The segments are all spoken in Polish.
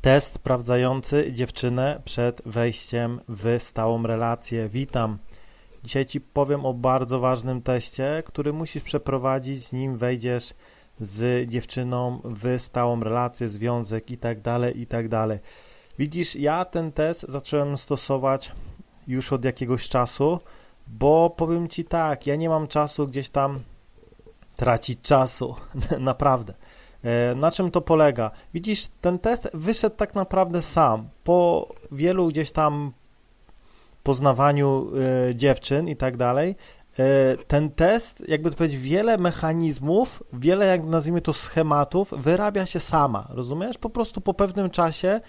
Test sprawdzający dziewczynę przed wejściem w stałą relację. Witam. Dzisiaj Ci powiem o bardzo ważnym teście, który musisz przeprowadzić, nim wejdziesz z dziewczyną w stałą relację, związek i tak dalej, i tak. Widzisz, ja ten test zacząłem stosować już od jakiegoś czasu, bo powiem Ci tak, ja nie mam czasu gdzieś tam tracić czasu, naprawdę. E, Na czym to polega? Widzisz, ten test wyszedł tak naprawdę sam. Po wielu gdzieś tam poznawaniu e, dziewczyn i tak dalej, e, ten test, jakby to powiedzieć, wiele mechanizmów, wiele, jak nazwijmy to, schematów wyrabia się sama, rozumiesz? Po prostu po pewnym czasie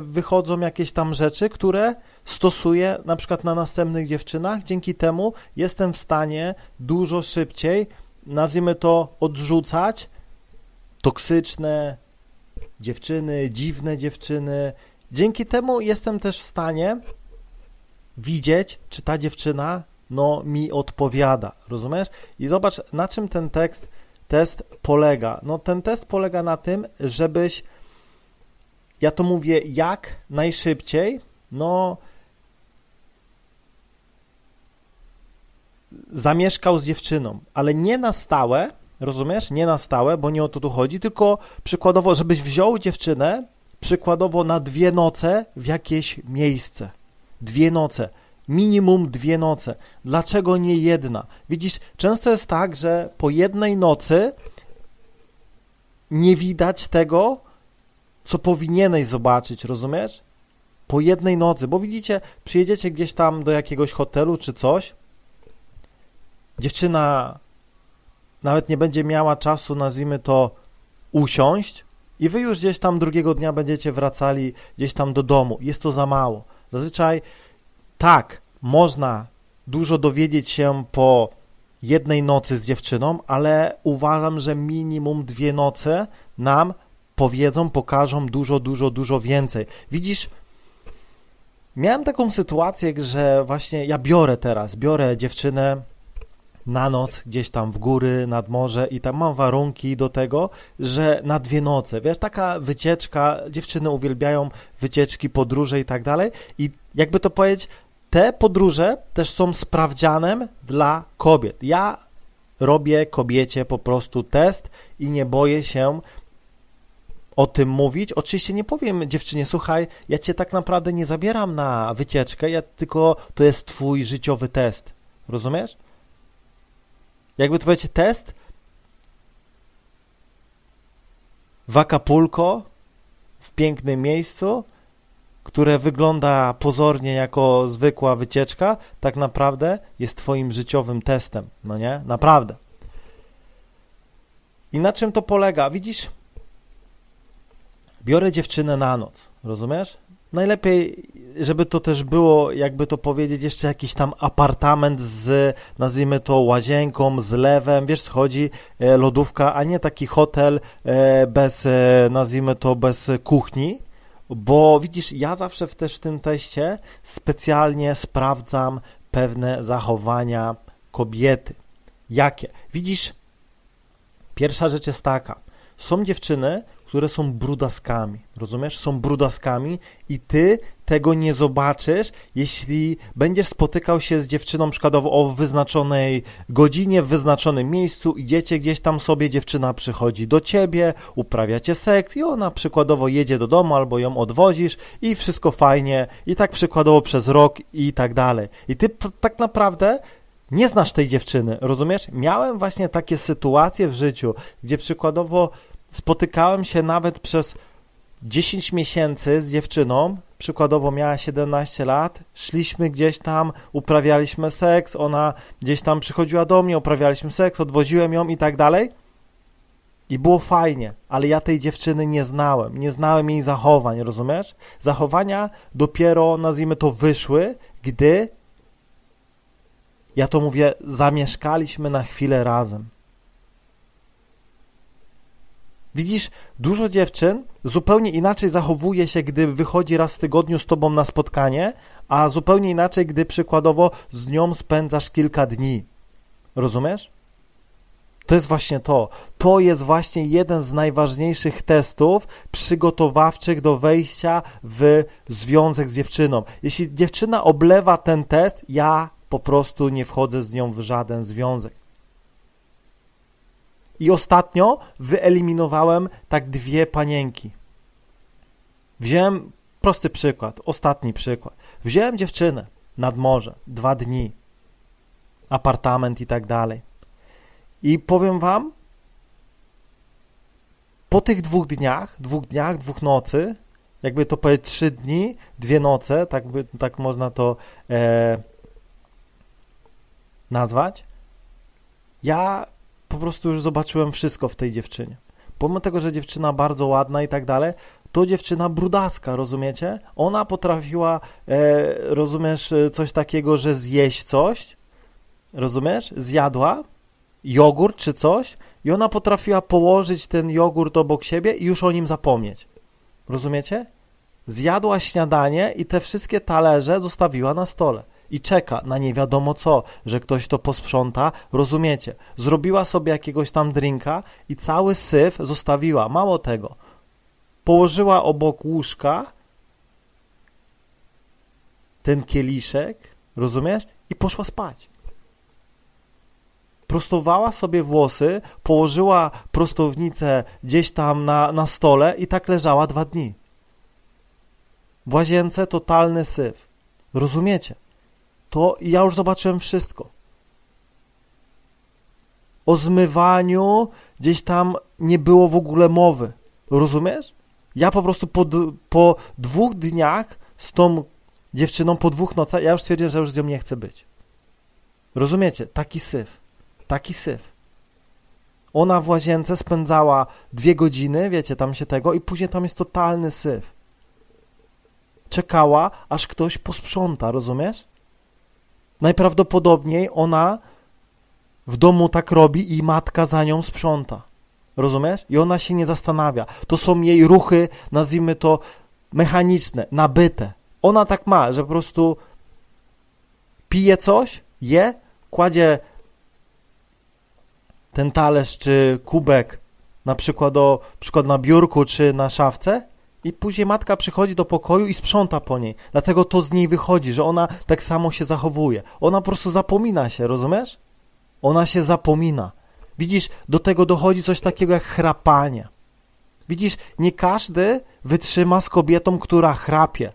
wychodzą jakieś tam rzeczy, które stosuję na przykład na następnych dziewczynach. Dzięki temu jestem w stanie dużo szybciej, nazwijmy to, odrzucać toksyczne dziewczyny, dziwne dziewczyny. Dzięki temu jestem też w stanie widzieć, czy ta dziewczyna no, mi odpowiada, rozumiesz? I zobacz, na czym ten tekst, test polega. No, ten test polega na tym, żebyś, ja to mówię, jak najszybciej, no, zamieszkał z dziewczyną, ale nie na stałe, rozumiesz? Nie na stałe, bo nie o to tu chodzi, tylko przykładowo, żebyś wziął dziewczynę, przykładowo na dwie noce w jakieś miejsce. Dwie noce. Minimum dwie noce. Dlaczego nie jedna? Widzisz, często jest tak, że po jednej nocy nie widać tego, co powinieneś zobaczyć, rozumiesz? Po jednej nocy, bo widzicie, przyjedziecie gdzieś tam do jakiegoś hotelu czy coś, dziewczyna nawet nie będzie miała czasu, nazwijmy to, usiąść i wy już gdzieś tam drugiego dnia będziecie wracali gdzieś tam do domu. Jest to za mało. Zazwyczaj tak, można dużo dowiedzieć się po jednej nocy z dziewczyną, ale uważam, że minimum dwie noce nam powiedzą, pokażą dużo, dużo, dużo więcej. Widzisz, miałem taką sytuację, że właśnie ja biorę teraz, biorę dziewczynę na noc gdzieś tam w góry, nad morze i tam mam warunki do tego, że na dwie noce, wiesz, taka wycieczka, dziewczyny uwielbiają wycieczki, podróże i tak dalej i jakby to powiedzieć, te podróże też są sprawdzianem dla kobiet. Ja robię kobiecie po prostu test i nie boję się o tym mówić. Oczywiście nie powiem dziewczynie, słuchaj, ja cię tak naprawdę nie zabieram na wycieczkę, ja tylko to jest twój życiowy test. Rozumiesz? Jakby to powiedzieć, test w Acapulco, w pięknym miejscu, które wygląda pozornie jako zwykła wycieczka, tak naprawdę jest twoim życiowym testem, no nie? Naprawdę. I na czym to polega? Widzisz, biorę dziewczynę na noc, rozumiesz? Najlepiej, żeby to też było, jakby to powiedzieć, jeszcze jakiś tam apartament z, nazwijmy to, łazienką, z lewem, wiesz co chodzi, e, lodówka, a nie taki hotel e, bez, e, nazwijmy to, bez kuchni, bo widzisz, ja zawsze w, też w tym teście specjalnie sprawdzam pewne zachowania kobiety. Jakie? Widzisz, pierwsza rzecz jest taka, są dziewczyny, które są brudaskami, rozumiesz? Są brudaskami i ty tego nie zobaczysz, jeśli będziesz spotykał się z dziewczyną przykładowo o wyznaczonej godzinie, w wyznaczonym miejscu, idziecie gdzieś tam sobie, dziewczyna przychodzi do ciebie, uprawiacie seks i ona przykładowo jedzie do domu albo ją odwozisz i wszystko fajnie i tak przykładowo przez rok i tak dalej. I ty tak naprawdę nie znasz tej dziewczyny, rozumiesz? Miałem właśnie takie sytuacje w życiu, gdzie przykładowo spotykałem się nawet przez 10 miesięcy z dziewczyną, przykładowo miała 17 lat, szliśmy gdzieś tam, uprawialiśmy seks, ona gdzieś tam przychodziła do mnie, uprawialiśmy seks, odwoziłem ją i tak dalej. I było fajnie, ale ja tej dziewczyny nie znałem, nie znałem jej zachowań, rozumiesz? Zachowania dopiero, nazwijmy to, wyszły, gdy, ja to mówię, zamieszkaliśmy na chwilę razem. Widzisz, dużo dziewczyn zupełnie inaczej zachowuje się, gdy wychodzi raz w tygodniu z tobą na spotkanie, a zupełnie inaczej, gdy przykładowo z nią spędzasz kilka dni. Rozumiesz? To jest właśnie to. To jest właśnie jeden z najważniejszych testów przygotowawczych do wejścia w związek z dziewczyną. Jeśli dziewczyna oblewa ten test, ja po prostu nie wchodzę z nią w żaden związek. I ostatnio wyeliminowałem tak dwie panienki. Wziąłem prosty przykład, ostatni przykład. Wziąłem dziewczynę nad morze, dwa dni, apartament i tak dalej. I powiem wam, po tych dwóch dniach, dwóch dniach, dwóch nocy, jakby to powiedzieć trzy dni, dwie noce, tak, by, tak można to e, nazwać, ja po prostu już zobaczyłem wszystko w tej dziewczynie. Pomimo tego, że dziewczyna bardzo ładna i tak dalej, to dziewczyna brudaska, rozumiecie? Ona potrafiła, e, rozumiesz, e, coś takiego, że zjeść coś, rozumiesz? Zjadła jogurt czy coś i ona potrafiła położyć ten jogurt obok siebie i już o nim zapomnieć. Rozumiecie? Zjadła śniadanie i te wszystkie talerze zostawiła na stole i czeka na nie wiadomo co, że ktoś to posprząta, rozumiecie? Zrobiła sobie jakiegoś tam drinka i cały syf zostawiła. Mało tego, położyła obok łóżka ten kieliszek, rozumiesz? I poszła spać. Prostowała sobie włosy, położyła prostownicę gdzieś tam na, na stole i tak leżała dwa dni. W łazience totalny syf. Rozumiecie? To ja już zobaczyłem wszystko. O zmywaniu gdzieś tam nie było w ogóle mowy. Rozumiesz? Ja po prostu po, po dwóch dniach z tą dziewczyną, po dwóch nocach, ja już stwierdziłem, że już z nią nie chcę być. Rozumiecie? Taki syf. Taki syf. Ona w łazience spędzała dwie godziny, wiecie, tam się tego, i później tam jest totalny syf. Czekała, aż ktoś posprząta, rozumiesz? Najprawdopodobniej ona w domu tak robi i matka za nią sprząta. Rozumiesz? I ona się nie zastanawia. To są jej ruchy, nazwijmy to mechaniczne, nabyte. Ona tak ma, że po prostu pije coś, je, kładzie ten talerz czy kubek na przykład, do, przykład na biurku czy na szafce i później matka przychodzi do pokoju i sprząta po niej. Dlatego to z niej wychodzi, że ona tak samo się zachowuje. Ona po prostu zapomina się, rozumiesz? Ona się zapomina. Widzisz, do tego dochodzi coś takiego jak chrapanie. Widzisz, nie każdy wytrzyma z kobietą, która chrapie.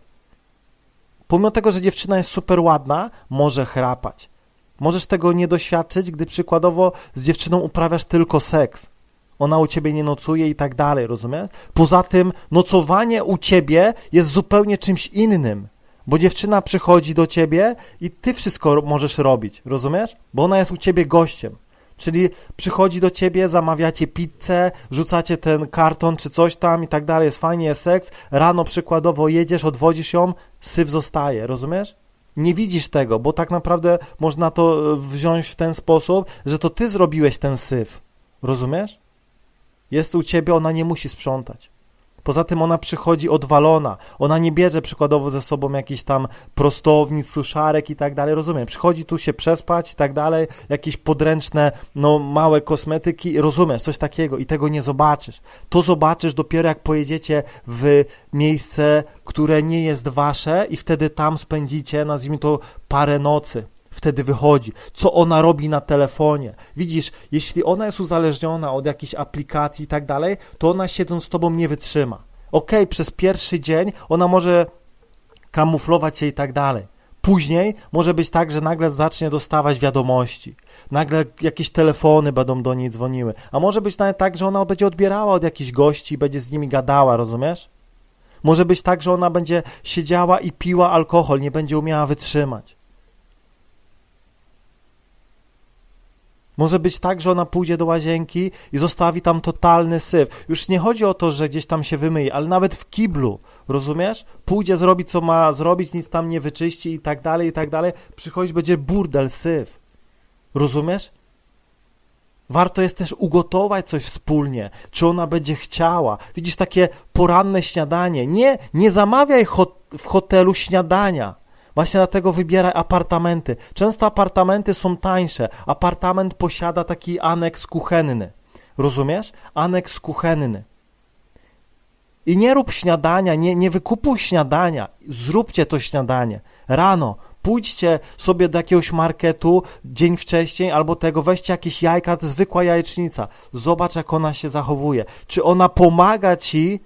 Pomimo tego, że dziewczyna jest super ładna, może chrapać. Możesz tego nie doświadczyć, gdy przykładowo z dziewczyną uprawiasz tylko seks. Ona u ciebie nie nocuje i tak dalej, rozumiesz? Poza tym nocowanie u ciebie jest zupełnie czymś innym, bo dziewczyna przychodzi do ciebie i ty wszystko możesz robić, rozumiesz? Bo ona jest u ciebie gościem. Czyli przychodzi do ciebie, zamawiacie pizzę, rzucacie ten karton czy coś tam i tak dalej, jest fajnie, jest seks, rano przykładowo jedziesz, odwodzisz ją, syf zostaje, rozumiesz? Nie widzisz tego, bo tak naprawdę można to wziąć w ten sposób, że to ty zrobiłeś ten syf. Rozumiesz? Jest u ciebie, ona nie musi sprzątać. Poza tym ona przychodzi odwalona. Ona nie bierze przykładowo ze sobą jakiś tam prostownic, suszarek i tak dalej. Rozumiem. Przychodzi tu się przespać i tak dalej. Jakieś podręczne, no małe kosmetyki. Rozumiesz, coś takiego i tego nie zobaczysz. To zobaczysz dopiero jak pojedziecie w miejsce, które nie jest wasze i wtedy tam spędzicie, nazwijmy to, parę nocy wtedy wychodzi, co ona robi na telefonie. Widzisz, jeśli ona jest uzależniona od jakichś aplikacji i tak dalej, to ona siedząc z tobą nie wytrzyma. Okej, okay, przez pierwszy dzień ona może kamuflować się i tak dalej. Później może być tak, że nagle zacznie dostawać wiadomości. Nagle jakieś telefony będą do niej dzwoniły. A może być nawet tak, że ona będzie odbierała od jakichś gości i będzie z nimi gadała, rozumiesz? Może być tak, że ona będzie siedziała i piła alkohol, nie będzie umiała wytrzymać. Może być tak, że ona pójdzie do łazienki i zostawi tam totalny syf. Już nie chodzi o to, że gdzieś tam się wymyje, ale nawet w kiblu, rozumiesz? Pójdzie zrobić, co ma zrobić, nic tam nie wyczyści i tak dalej, i tak dalej. Przychodzić będzie burdel, syf. Rozumiesz? Warto jest też ugotować coś wspólnie, czy ona będzie chciała. Widzisz, takie poranne śniadanie. Nie, nie zamawiaj hot w hotelu śniadania Właśnie dlatego wybieraj apartamenty. Często apartamenty są tańsze. Apartament posiada taki aneks kuchenny. Rozumiesz? Aneks kuchenny. I nie rób śniadania, nie, nie wykupuj śniadania. Zróbcie to śniadanie. Rano pójdźcie sobie do jakiegoś marketu dzień wcześniej albo tego, weźcie jakieś jajka, to zwykła jajecznica. Zobacz, jak ona się zachowuje. Czy ona pomaga ci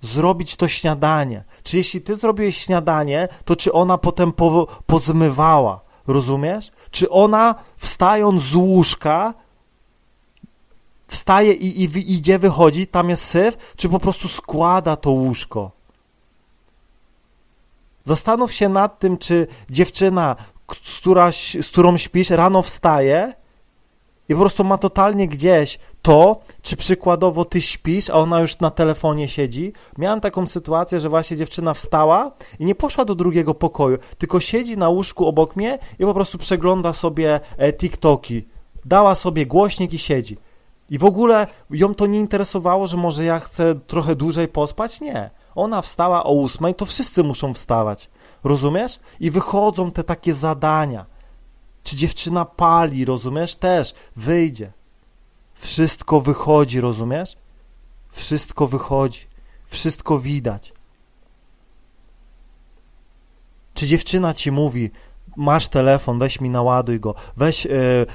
zrobić to śniadanie? Czy jeśli ty zrobiłeś śniadanie, to czy ona potem po, pozmywała? Rozumiesz? Czy ona wstając z łóżka wstaje i, i idzie, wychodzi, tam jest syf, czy po prostu składa to łóżko? Zastanów się nad tym, czy dziewczyna, k- z, któraś, z którą śpisz, rano wstaje i po prostu ma totalnie gdzieś to, czy przykładowo ty śpisz, a ona już na telefonie siedzi. Miałem taką sytuację, że właśnie dziewczyna wstała i nie poszła do drugiego pokoju, tylko siedzi na łóżku obok mnie i po prostu przegląda sobie e, TikToki. Dała sobie głośnik i siedzi. I w ogóle ją to nie interesowało, że może ja chcę trochę dłużej pospać? Nie. Ona wstała o ósmej, to wszyscy muszą wstawać. Rozumiesz? I wychodzą te takie zadania. Czy dziewczyna pali, rozumiesz? Też wyjdzie. Wszystko wychodzi, rozumiesz? Wszystko wychodzi. Wszystko widać. Czy dziewczyna ci mówi, masz telefon, weź mi naładuj go, weź e,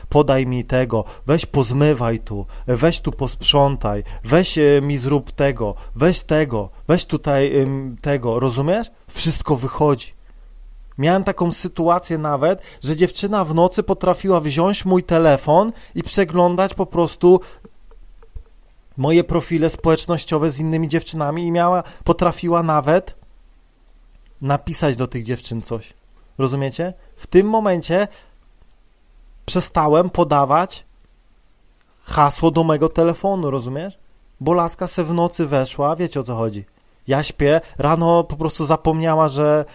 podaj mi tego, weź pozmywaj tu, weź tu posprzątaj, weź e, mi zrób tego, weź tego, weź tutaj tego, rozumiesz? Wszystko wychodzi. Miałem taką sytuację nawet, że dziewczyna w nocy potrafiła wziąć mój telefon i przeglądać po prostu moje profile społecznościowe z innymi dziewczynami i miała, potrafiła nawet napisać do tych dziewczyn coś. Rozumiecie? W tym momencie przestałem podawać hasło do mego telefonu, rozumiesz? Bo laska se w nocy weszła, wiecie o co chodzi. Ja śpię, rano po prostu zapomniała, że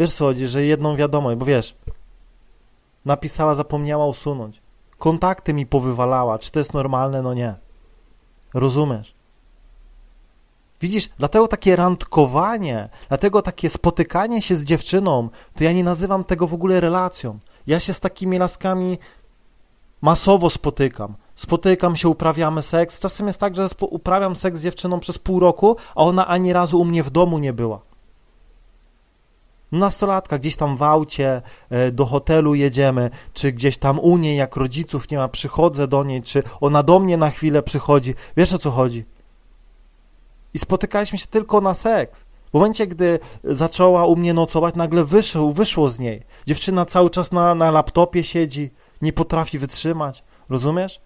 wiesz co chodzi, że jedną wiadomość, bo wiesz, napisała, zapomniała usunąć. Kontakty mi powywalała, czy to jest normalne? No nie. Rozumiesz? Widzisz, dlatego takie randkowanie, dlatego takie spotykanie się z dziewczyną, to ja nie nazywam tego w ogóle relacją. Ja się z takimi laskami masowo spotykam. Spotykam się, uprawiamy seks. Czasem jest tak, że uprawiam seks z dziewczyną przez pół roku, a ona ani razu u mnie w domu nie była. Nastolatka, gdzieś tam w aucie, e, do hotelu jedziemy, czy gdzieś tam u niej, jak rodziców nie ma, przychodzę do niej, czy ona do mnie na chwilę przychodzi. Wiesz o co chodzi? I spotykaliśmy się tylko na seks. W momencie, gdy zaczęła u mnie nocować, nagle wyszło, wyszło z niej. Dziewczyna cały czas na, na laptopie siedzi, nie potrafi wytrzymać. Rozumiesz?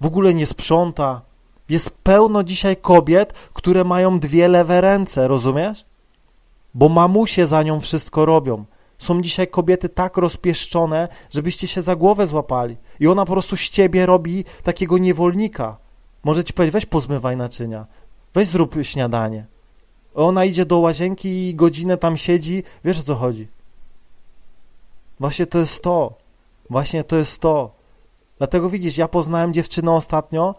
W ogóle nie sprząta. Jest pełno dzisiaj kobiet, które mają dwie lewe ręce, rozumiesz? Bo mamusie za nią wszystko robią. Są dzisiaj kobiety tak rozpieszczone, żebyście się za głowę złapali. I ona po prostu z ciebie robi takiego niewolnika. Może ci powiedzieć, weź pozmywaj naczynia, weź zrób śniadanie. Ona idzie do łazienki i godzinę tam siedzi, wiesz o co chodzi. Właśnie to jest to. Właśnie to jest to. Dlatego widzisz, ja poznałem dziewczynę ostatnio,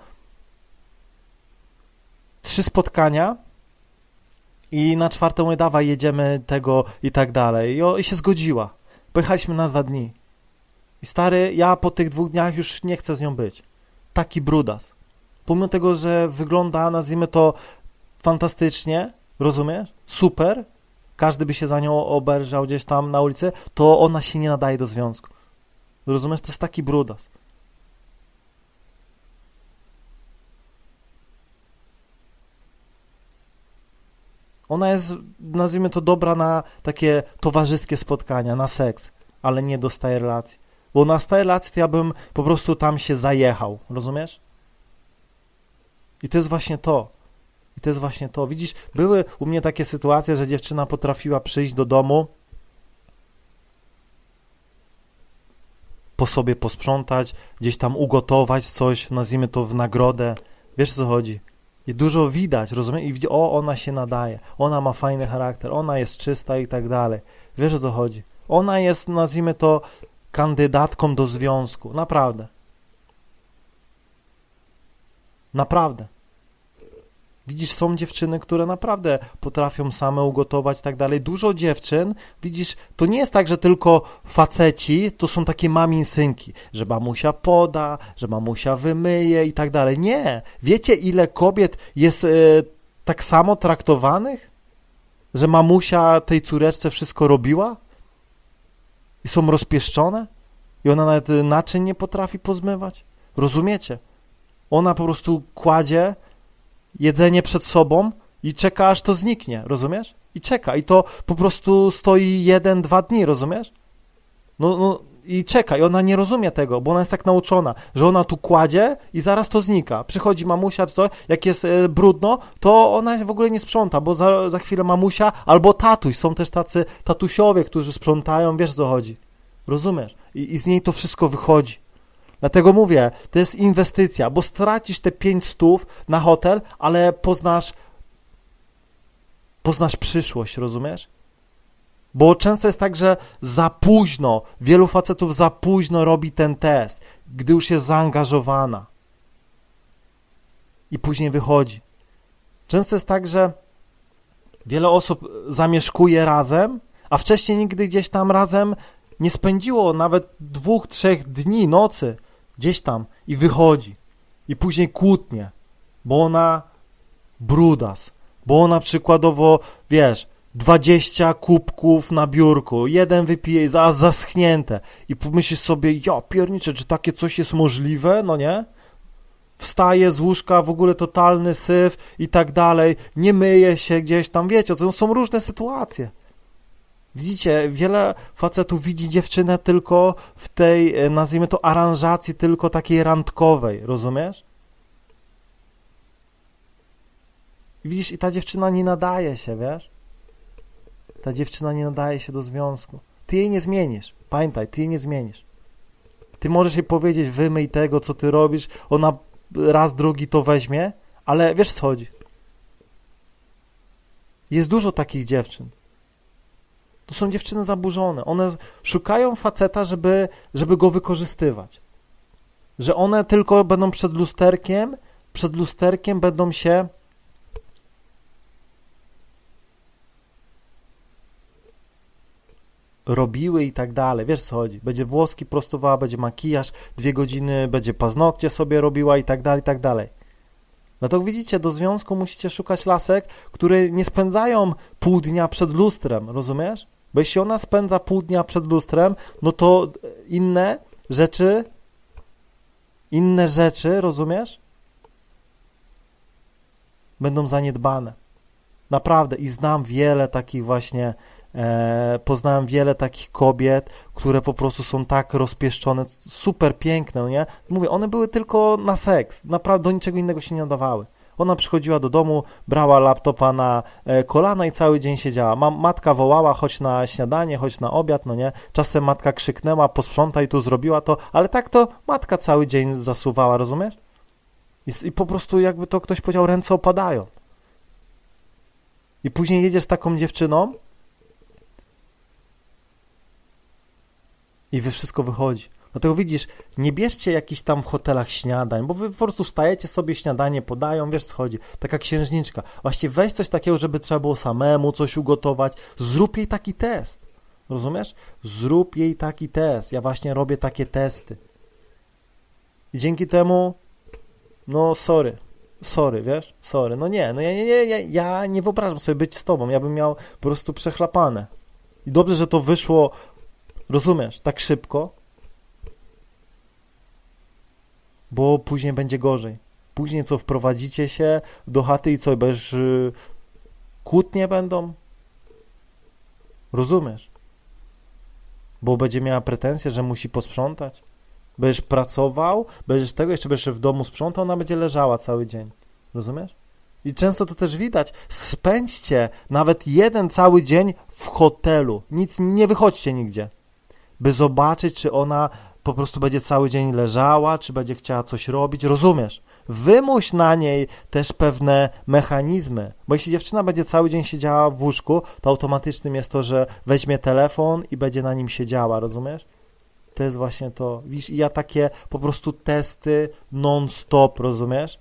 trzy spotkania i na czwarte mówię, dawaj, jedziemy tego i tak dalej. I, o, I się zgodziła. Pojechaliśmy na dwa dni. I stary, ja po tych dwóch dniach już nie chcę z nią być. Taki brudas. Pomimo tego, że wygląda, nazwijmy to, fantastycznie, rozumiesz? Super. Każdy by się za nią oberżał gdzieś tam na ulicy, to ona się nie nadaje do związku. Rozumiesz? To jest taki brudas. Ona jest, nazwijmy to, dobra na takie towarzyskie spotkania, na seks, ale nie do stałej relacji. Bo na stałej relacji to ja bym po prostu tam się zajechał, rozumiesz? I to jest właśnie to. I to jest właśnie to. Widzisz, były u mnie takie sytuacje, że dziewczyna potrafiła przyjść do domu, po sobie posprzątać, gdzieś tam ugotować coś, nazwijmy to w nagrodę. Wiesz o co chodzi? I dużo widać, rozumiesz? I widzi, o, ona się nadaje, ona ma fajny charakter, ona jest czysta i tak dalej. Wiesz o co chodzi? Ona jest, nazwijmy to, kandydatką do związku. Naprawdę. Naprawdę. Widzisz, są dziewczyny, które naprawdę potrafią same ugotować i tak dalej. Dużo dziewczyn, widzisz, to nie jest tak, że tylko faceci to są takie mamin synki, że mamusia poda, że mamusia wymyje i tak dalej. Nie. Wiecie, ile kobiet jest e, tak samo traktowanych? Że mamusia tej córeczce wszystko robiła? I są rozpieszczone? I ona nawet e, naczyń nie potrafi pozmywać? Rozumiecie? Ona po prostu kładzie jedzenie przed sobą i czeka, aż to zniknie, rozumiesz? I czeka. I to po prostu stoi jeden, dwa dni, rozumiesz? No, no i czeka. I ona nie rozumie tego, bo ona jest tak nauczona, że ona tu kładzie i zaraz to znika. Przychodzi mamusia czy coś, jak jest e, brudno, to ona w ogóle nie sprząta, bo za, za chwilę mamusia albo tatuś. Są też tacy tatusiowie, którzy sprzątają, wiesz co chodzi. Rozumiesz? I, I z niej to wszystko wychodzi. Dlatego mówię, to jest inwestycja, bo stracisz te 5 stów na hotel, ale poznasz poznasz przyszłość, rozumiesz? Bo często jest tak, że za późno, wielu facetów za późno robi ten test, gdy już jest zaangażowana. I później wychodzi. Często jest tak, że wiele osób zamieszkuje razem, a wcześniej nigdy gdzieś tam razem nie spędziło nawet dwóch, trzech dni, nocy gdzieś tam i wychodzi. I później kłótnie, bo ona brudas, bo ona przykładowo, wiesz, 20 kubków na biurku, jeden wypije, za zaschnięte i pomyślisz sobie, ja pierniczę, czy takie coś jest możliwe, no nie? Wstaje z łóżka, w ogóle totalny syf i tak dalej, nie myje się gdzieś tam, wiecie, to są różne sytuacje. Widzicie, wiele facetów widzi dziewczynę tylko w tej, e, nazwijmy to, aranżacji tylko takiej randkowej, rozumiesz? Widzisz, i ta dziewczyna nie nadaje się, wiesz? Ta dziewczyna nie nadaje się do związku. Ty jej nie zmienisz. Pamiętaj, ty jej nie zmienisz. Ty możesz jej powiedzieć, wymyj tego, co ty robisz, ona raz, drugi to weźmie, ale wiesz co chodzi. Jest dużo takich dziewczyn. To są dziewczyny zaburzone. One szukają faceta, żeby, żeby go wykorzystywać. Że one tylko będą przed lusterkiem, przed lusterkiem będą się robiły i tak dalej. Wiesz co chodzi? Będzie włoski prostowała, będzie makijaż, dwie godziny będzie paznokcie sobie robiła i tak dalej, i tak dalej. No to widzicie, do związku musicie szukać lasek, które nie spędzają pół dnia przed lustrem, rozumiesz? Bo jeśli ona spędza pół dnia przed lustrem, no to inne rzeczy, inne rzeczy, rozumiesz? Będą zaniedbane. Naprawdę. I znam wiele takich właśnie, poznałem wiele takich kobiet, które po prostu są tak rozpieszczone, super piękne, nie? Mówię, one były tylko na seks. Naprawdę do niczego innego się nie nadawały. Ona przychodziła do domu, brała laptopa na e, kolana i cały dzień siedziała. matka wołała, chodź na śniadanie, chodź na obiad, no nie? Czasem matka krzyknęła, posprzątaj tu, zrobiła to, ale tak to matka cały dzień zasuwała, rozumiesz? I, I po prostu jakby to ktoś powiedział, ręce opadają. I później jedziesz z taką dziewczyną i wy wszystko wychodzi. Dlatego widzisz, nie bierzcie jakichś tam w hotelach śniadań, bo wy po prostu wstajecie sobie, śniadanie podają, wiesz co chodzi, taka księżniczka. Właśnie weź coś takiego, żeby trzeba było samemu coś ugotować, zrób jej taki test. Rozumiesz? Zrób jej taki test. Ja właśnie robię takie testy. I dzięki temu, no sorry, sorry, wiesz, sorry, no nie, no ja nie, nie, ja, ja nie wyobrażam sobie być z tobą, ja bym miał po prostu przechlapane. I dobrze, że to wyszło, rozumiesz, tak szybko, bo później będzie gorzej. Później co, wprowadzicie się do chaty i co, będziesz y, kłótnie będą? Rozumiesz? Bo będzie miała pretensje, że musi posprzątać. Będziesz pracował, będziesz tego, jeszcze będziesz w domu sprzątał, ona będzie leżała cały dzień. Rozumiesz? I często to też widać. Spędźcie nawet jeden cały dzień w hotelu. Nic, nie wychodźcie nigdzie. By zobaczyć, czy ona po prostu będzie cały dzień leżała, czy będzie chciała coś robić, rozumiesz? Wymuś na niej też pewne mechanizmy, bo jeśli dziewczyna będzie cały dzień siedziała w łóżku, to automatycznym jest to, że weźmie telefon i będzie na nim siedziała, rozumiesz? To jest właśnie to. Widzisz, ja takie po prostu testy non-stop, rozumiesz?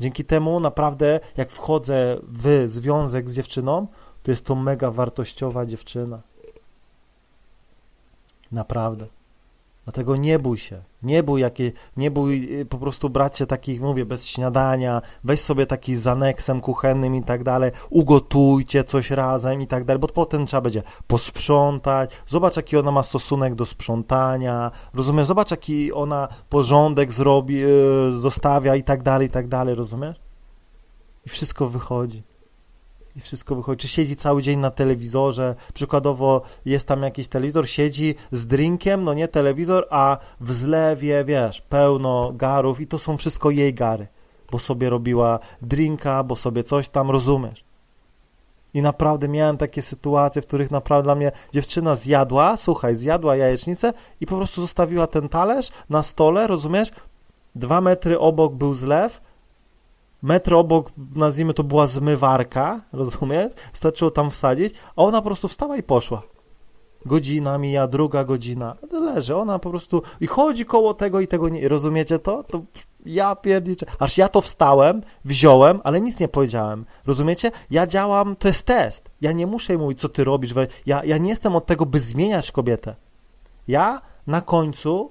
Dzięki temu naprawdę, jak wchodzę w związek z dziewczyną, to jest to mega wartościowa dziewczyna. Naprawdę. Dlatego nie bój się. Nie bój, jakie, nie bój y, po prostu brać się takich, mówię, bez śniadania, weź sobie taki z aneksem kuchennym i tak dalej, ugotujcie coś razem i tak dalej, bo potem trzeba będzie posprzątać, zobacz jaki ona ma stosunek do sprzątania, rozumiesz, zobacz jaki ona porządek zrobi, y, zostawia i tak dalej, i tak dalej, rozumiesz? I wszystko wychodzi. I wszystko wychodzi. Czy siedzi cały dzień na telewizorze, przykładowo jest tam jakiś telewizor, siedzi z drinkiem, no nie telewizor, a w zlewie, wiesz, pełno garów i to są wszystko jej gary, bo sobie robiła drinka, bo sobie coś tam, rozumiesz? I naprawdę miałem takie sytuacje, w których naprawdę dla mnie dziewczyna zjadła, słuchaj, zjadła jajecznicę i po prostu zostawiła ten talerz na stole, rozumiesz? Dwa metry obok był zlew, metr obok, nazwijmy to, była zmywarka, rozumiesz? Starczyło tam wsadzić, a ona po prostu wstała i poszła. Godzina mija, druga godzina, leży, ona po prostu i chodzi koło tego i tego nie, rozumiecie to? To ja pierniczę. Aż ja to wstałem, wziąłem, ale nic nie powiedziałem. Rozumiecie? Ja działam, to jest test. Ja nie muszę jej mówić, co ty robisz. Ja, ja nie jestem od tego, by zmieniać kobietę. Ja na końcu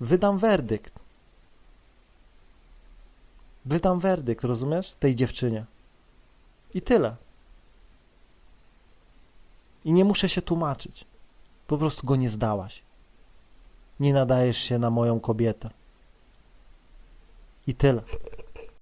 wydam werdykt. Wydam werdykt, rozumiesz? Tej dziewczynie. I tyle. I nie muszę się tłumaczyć. Po prostu go nie zdałaś. Nie nadajesz się na moją kobietę. I tyle.